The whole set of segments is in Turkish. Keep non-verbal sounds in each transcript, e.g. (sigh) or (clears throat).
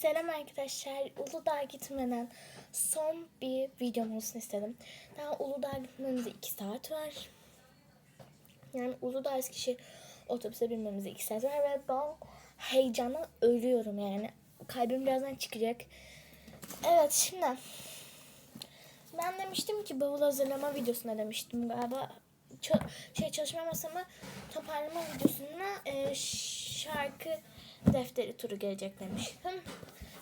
Selam arkadaşlar. Uludağ'a gitmeden son bir videom olsun istedim. Daha Uludağ'a gitmemize 2 saat var. Yani Uludağ Eskişehir otobüse binmemize 2 saat var ve ben heyecanla ölüyorum yani. Kalbim birazdan çıkacak. Evet şimdi ben demiştim ki bavul hazırlama videosuna demiştim galiba. Ç- şey çalışma masamı toparlama videosuna e, şarkı defteri turu gelecek demiştim.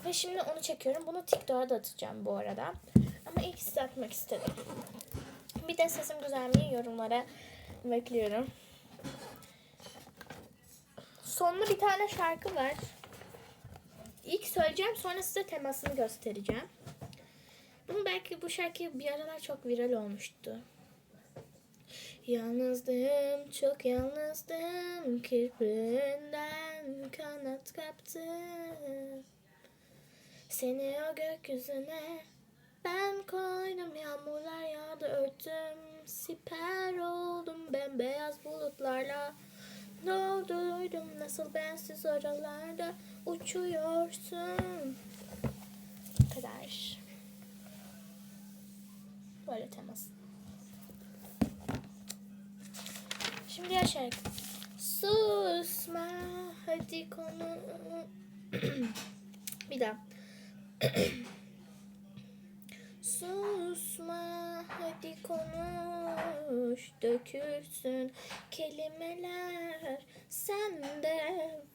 Ve şimdi onu çekiyorum. Bunu TikTok'a da atacağım bu arada. Ama ilk size atmak istedim. Bir de sesim güzel mi yorumlara bekliyorum. Sonlu bir tane şarkı var. İlk söyleyeceğim sonra size temasını göstereceğim. Bunu belki bu şarkı bir aralar çok viral olmuştu. Yalnızdım, çok yalnızdım. Kirpiğinden kanat kaptım. Seni o gökyüzüne ben koydum. Yağmurlar yağdı örtüm. Siper oldum bembeyaz bulutlarla. Dolduydum nasıl bensiz oralarda uçuyorsun. Bu kadar. Böyle teması. Diğer şarkı. Susma hadi konu. (clears throat) bir daha. (clears throat) Susma hadi konuş dökülsün kelimeler sende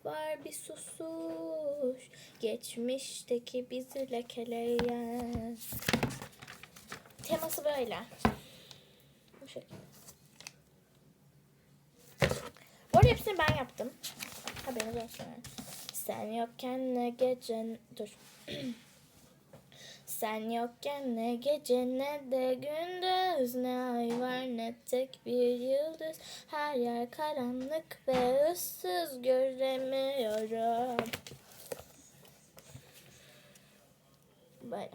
var bir susuş geçmişteki bizi lekeleyen teması böyle bu şekilde bu arada hepsini ben yaptım. Haberiniz olsun. Sen yokken ne gecen dur. (clears throat) Sen yokken ne gece ne de gündüz. Ne ay var ne tek bir yıldız. Her yer karanlık ve ıssız. Göremiyorum. Böyle.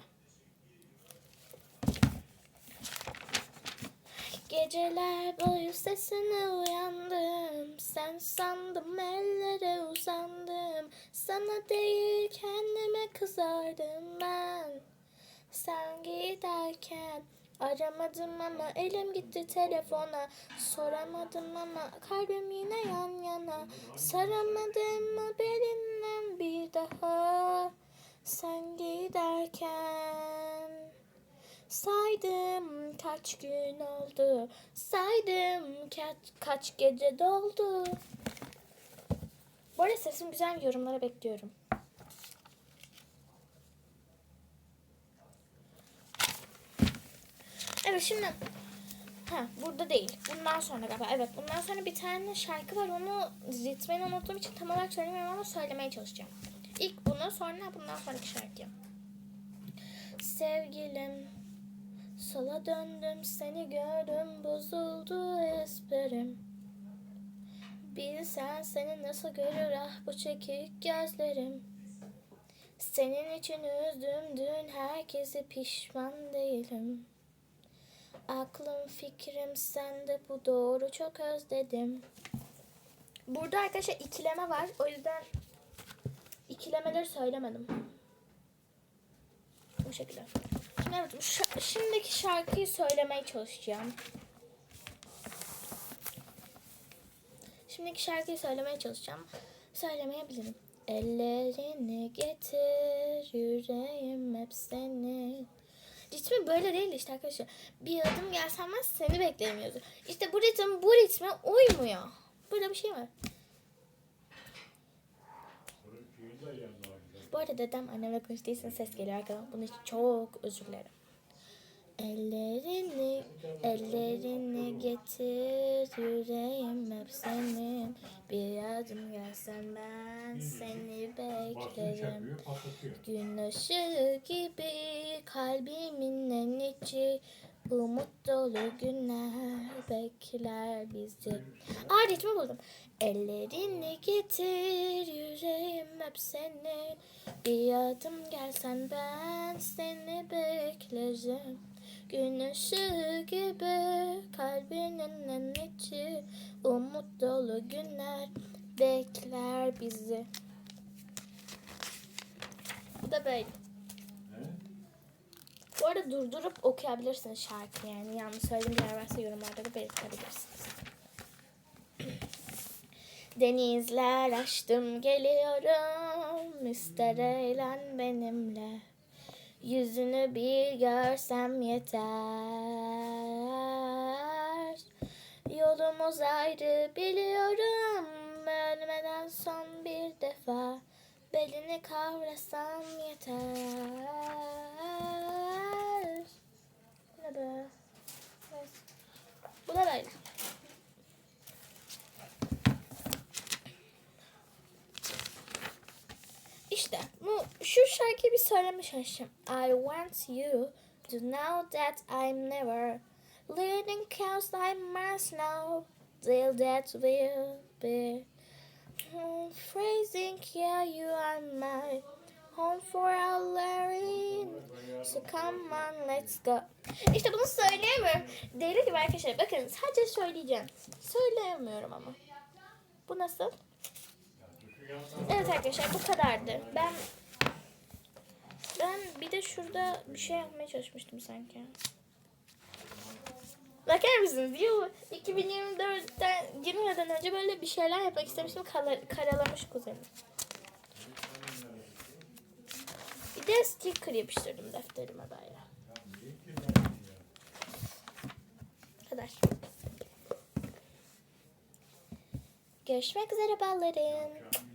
Geceler boyu sesine uyandım Sen sandım ellere uzandım. Sana değil kendime kızardım ben. Sen giderken Aramadım ama elim gitti telefona. Soramadım ama kalbim yine yan yana. Saramadım mı belinden bir daha? Sen giderken Saydım kaç gün oldu Saydım kaç, kaç gece doldu Bu arada sesim güzel yorumlara bekliyorum. Evet şimdi Ha burada değil. Bundan sonra galiba. Evet bundan sonra bir tane şarkı var. Onu ritmini unuttuğum için tam olarak söylemiyorum ama söylemeye çalışacağım. İlk bunu sonra bundan sonraki şarkıyı. Sevgilim Sola döndüm seni gördüm bozuldu esprim Bilsen seni nasıl görür ah bu çekik gözlerim. Senin için üzdüm dün herkesi pişman değilim. Aklım fikrim sende bu doğru çok özledim. Burada arkadaşlar ikileme var o yüzden ikilemeleri söylemedim Bu şekilde Şimdi evet, şa- şimdiki şarkıyı söylemeye çalışacağım. Şimdiki şarkıyı söylemeye çalışacağım. Söylemeyebilirim. Ellerini getir, yüreğim hep senin. Ritmi böyle değil işte arkadaşlar. Bir adım gelsem ben seni yazıyor. İşte bu ritim bu ritme uymuyor. Burada bir şey var. Bu arada dedem annemle konuştuğu için ses geliyor arkadan. Bunun için çok özür dilerim. Ellerini, ellerini getir yüreğim hep senin. Bir adım gelsen ben seni beklerim. Gün ışığı gibi kalbimin en içi Umut dolu günler bekler bizi. Aa ritmi buldum. Ellerini getir yüreğim hep senin. Bir adım gelsen ben seni beklerim. Gün ışığı gibi kalbinin içi Umut dolu günler bekler bizi. da böyle. Arada durdurup okuyabilirsiniz şarkı yani. Yanlış söylediğim bir yer varsa yorumlarda da belirtebilirsiniz. (clears throat) Denizler açtım geliyorum. İster eğlen benimle. Yüzünü bir görsem yeter. Yolumuz ayrı biliyorum. Ölmeden son bir defa. Belini kavrasam yeter Bu ne be? Neyse. Bu da böyle. İşte bu şu şarkıyı bir söyleme çalışacağım. I want you to know that I'm never leading cause I must know till that will be phrasing yeah you are my home for learning so come on let's go İşte bunu söyleyemiyorum deli gibi arkadaşlar bakın sadece söyleyeceğim söyleyemiyorum ama bu nasıl? Evet arkadaşlar bu kadardı. Ben ben bir de şurada bir şey yapmaya çalışmıştım sanki. Bakar mısınız? Yıl 2024'ten girmeden önce böyle bir şeyler yapmak istemiştim. Kala- karalamış kuzenim. Bir de sticker yapıştırdım defterime böyle. Kadar. Görüşmek üzere ballarım.